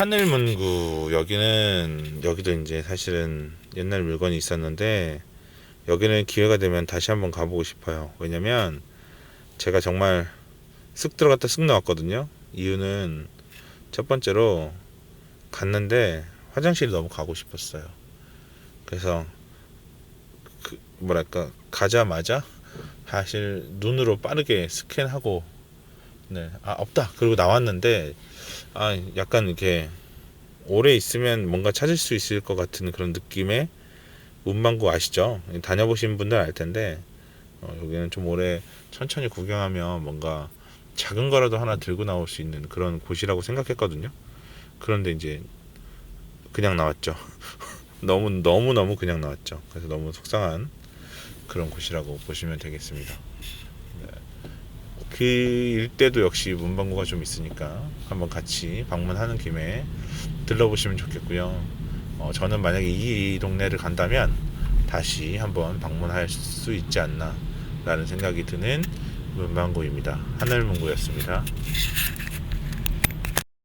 하늘문구 여기는 여기도 이제 사실은 옛날 물건이 있었는데 여기는 기회가 되면 다시 한번 가보고 싶어요. 왜냐면 제가 정말 쓱 들어갔다 쓱 나왔거든요. 이유는 첫 번째로 갔는데 화장실이 너무 가고 싶었어요. 그래서 그 뭐랄까 가자마자 사실 눈으로 빠르게 스캔하고 네, 아 없다. 그리고 나왔는데 아 약간 이렇게 오래 있으면 뭔가 찾을 수 있을 것 같은 그런 느낌의 문방구 아시죠? 다녀보신 분들 알 텐데 어, 여기는 좀 오래 천천히 구경하면 뭔가 작은 거라도 하나 들고 나올 수 있는 그런 곳이라고 생각했거든요. 그런데 이제 그냥 나왔죠. 너무 너무 너무 그냥 나왔죠. 그래서 너무 속상한 그런 곳이라고 보시면 되겠습니다. 네. 그 일대도 역시 문방구가 좀 있으니까 한번 같이 방문하는 김에 들러보시면 좋겠고요. 어, 저는 만약에 이 동네를 간다면 다시 한번 방문할 수 있지 않나 라는 생각이 드는 문방구입니다. 하늘문구였습니다.